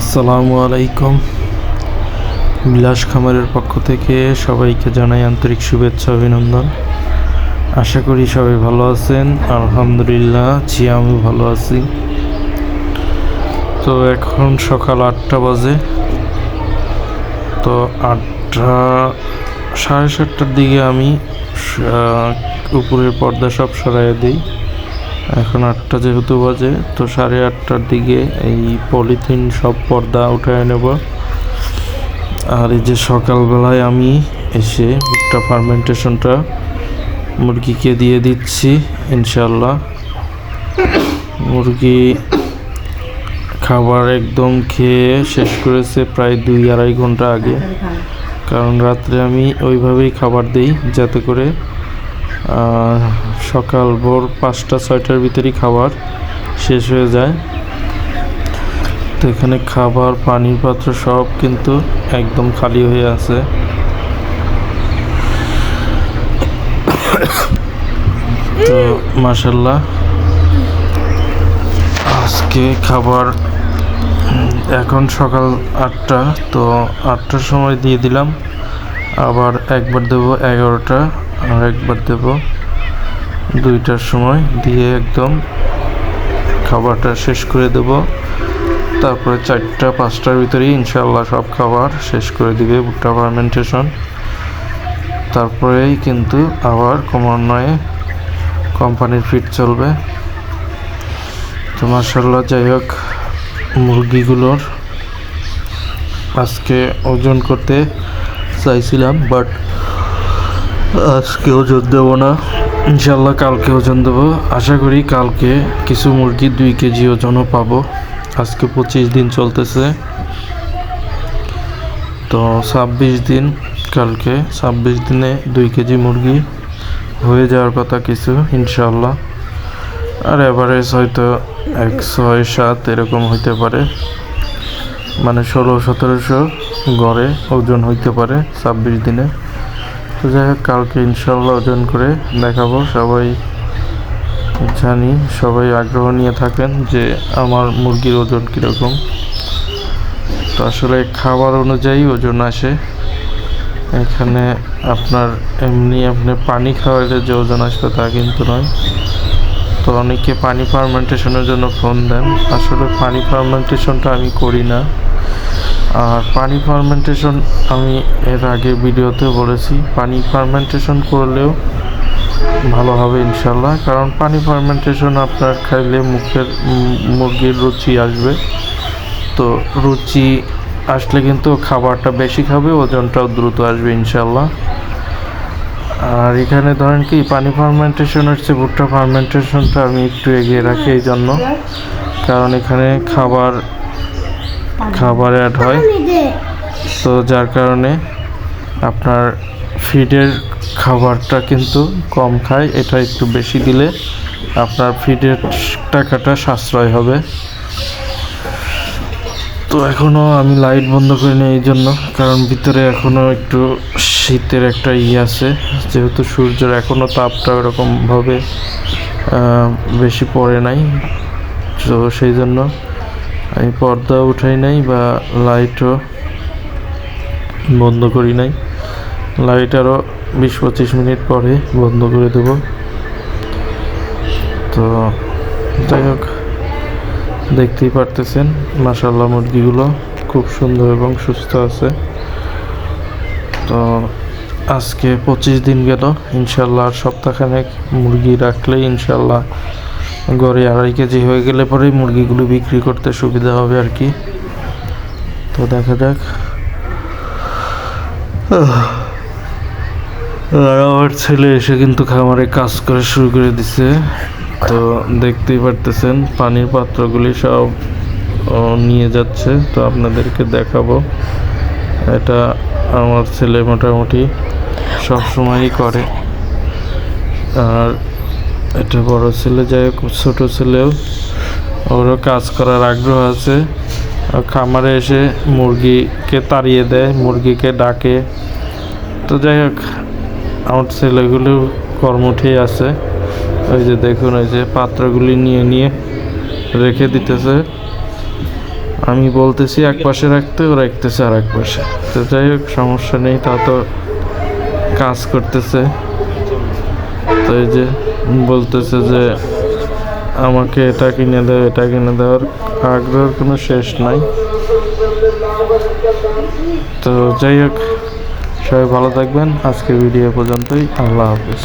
আসসালামু আলাইকুম। বিলাস খামারের পক্ষ থেকে সবাইকে জানাই আন্তরিক শুভেচ্ছা, অভিনন্দন। আশা করি সবাই ভালো আছেন। আলহামদুলিল্লাহ, জি আমি ভালো আছি। তো এখন সকাল আটটা বাজে। তো আটটা, সাড়ে সাতটার দিকে আমি উপরের পর্দা সব সরাইয়ে দিই। এখন আটটা যেহেতু বাজে, তো সাড়ে আটটার দিকে এই পলিথিন সব পর্দা উঠায় নেব। আর এই যে সকালবেলায় আমি এসে ভুট্টা ফার্মেন্টেশনটা মুরগিকে দিয়ে দিচ্ছি ইনশাল্লাহ মুরগি খাবার একদম খেয়ে শেষ করেছে প্রায় দুই আড়াই ঘণ্টা আগে। কারণ রাত্রে আমি ওইভাবেই খাবার দিই, যাতে করে সকাল ভোর পাঁচটা, ছয়টার ভিতরেই খাবার শেষ হয়ে যায়। তো এখানে খাবার, পানির পাত্র সব কিন্তু একদম খালি হয়ে আছে। তো মাসাল্লাহ আজকে খাবার, এখন সকাল আটটা, তো আটটার সময় দিয়ে দিলাম। আবার একবার দেবো এগারোটা, আর একবার দেবো দুইটার সময় দিয়ে একদম খাবারটা শেষ করে দেব। তারপরে চারটা, পাঁচটার ভিতরেই ইনশাল্লাহ সব খাবার শেষ করে দিবে ভুট্টা ফার্মেন্টেশন তারপরেই কিন্তু আবার ক্রমান্বয়ে কোম্পানির ফিট চলবে। তো মার্শাল্লাহ যাই হোক, মুরগিগুলোর আজকে ওজন করতে চাইছিলাম বাট আজকে ওজন দেবো না। ইনশাল্লাহ কালকে ওজন দেবো। আশা করি কালকে কিছু মুরগি দুই কেজি ওজনও পাবো। আজকে পঁচিশ দিন চলতেছে। তো ছাব্বিশ দিন কালকে, ছাব্বিশ দিনে দুই কেজি মুরগি হয়ে যাওয়ার কথা কিছু ইনশাল্লাহ আর এভারেজ হয়তো এক, ছয়, সাত এরকম হইতে পারে। মানে ষোলো, সতেরোশো গড়ে ওজন হইতে পারে ছাব্বিশ দিনে। তো যাই হোক, কালকে ইনশাল্লাহ ওজন করে দেখাবো। সবাই জানি, সবাই আগ্রহ নিয়ে থাকেন যে আমার মুরগির ওজন কীরকম। তো আসলে খাবার অনুযায়ী ওজন আসে। এখানে আপনার এমনি আপনি পানি খাওয়ালে যে ওজন আসবে তা কিন্তু নয়। তো অনেকে পানি ফার্মেন্টেশনের জন্য ফোন দেন। আসলে পানি ফার্মেন্টেশনটা আমি করি না। আর পানি ফার্মেন্টেশন আমি এর আগে ভিডিওতে বলেছি, পানি ফার্মেন্টেশন করলেও ভালো হবে ইনশাল্লাহ, কারণ পানি ফার্মেন্টেশন আপনার খাইলে মুখের মুরগির রুচি আসবে। তো রুচি আসলে কিন্তু খাবারটা বেশি খাবে, ওজনটাও দ্রুত আসবে ইনশাল্লাহ। আর এখানে ধরেন কি, পানি ফার্মেন্টেশন হচ্ছে, ভুট্টা ফার্মেন্টেশনটা আমি একটু এগিয়ে রাখি এই জন্য। কারণ এখানে খাবার খাবার অ্যাড হয়। তো যার কারণে আপনার ফিডের খাবারটা কিন্তু কম খায় এটা একটু বেশি দিলে আপনার ফিডের টাকাটা সাশ্রয় হবে। তো এখনও আমি লাইট বন্ধ করি করিনি এই জন্য কারণ ভিতরে এখনও একটু শীতের একটা ই আছে। যেহেতু সূর্যের এখনও তাপটা ওরকমভাবে বেশি পড়ে নাই। তো সেই জন্য আমি পর্দা উঠাই নাই বা লাইটও বন্ধ করি নাই। লাইট আরও বিশ পঁচিশ মিনিট পরে বন্ধ করে দেব। তো যাই হোক, দেখতেই পারতেছেন মাসাল্লাহ মুরগিগুলো খুব সুন্দর এবং সুস্থ আছে। তো আজকে পঁচিশ দিন গেল ইনশাল্লাহ সপ্তাহখানেক মুরগি রাখলেই ইনশাল্লাহ গড়ে আড়াই কেজি হয়ে গেলে পরেই মুরগিগুলো বিক্রি করতে সুবিধা হবে আর কি। তো দেখা যাক। আর আমার ছেলে এসে কিন্তু খামারে কাজ করা শুরু করে দিছে। তো দেখতেই পারতেছেন, পানির পাত্রগুলি সব নিয়ে যাচ্ছে। তো আপনাদেরকে দেখাবো। এটা আমার ছেলে মোটামুটি সব সময়ই করে। আর এটা বড় ছেলে, যাই হোক, ছোট ছেলেও। ওরও কাজ করার আগ্রহ আছে। খামারে এসে মুরগিকে তাড়িয়ে দেয়, মুরগিকে ডাকে। তো যাই হোক, আমার ছেলেগুলো কর্মঠেই আছে। ওই যে দেখুন, ওই যে পাত্রগুলি নিয়ে নিয়ে রেখে দিতেছে। আমি বলতেছি, এক পাশে রাখতে, ও রাখতেছে আর এক পাশে। তো যাই হোক, সমস্যা নেই, তা তো কাজ করতেছে। তো এই যে বলতেছে যে আমাকে এটা কিনে দেয় এটা কিনে দেওয়ার আগ্রহের কোনো শেষ নাই। তো যাই হোক, সবাই ভালো থাকবেন। আজকে ভিডিও পর্যন্তই। আল্লাহ হাফিজ।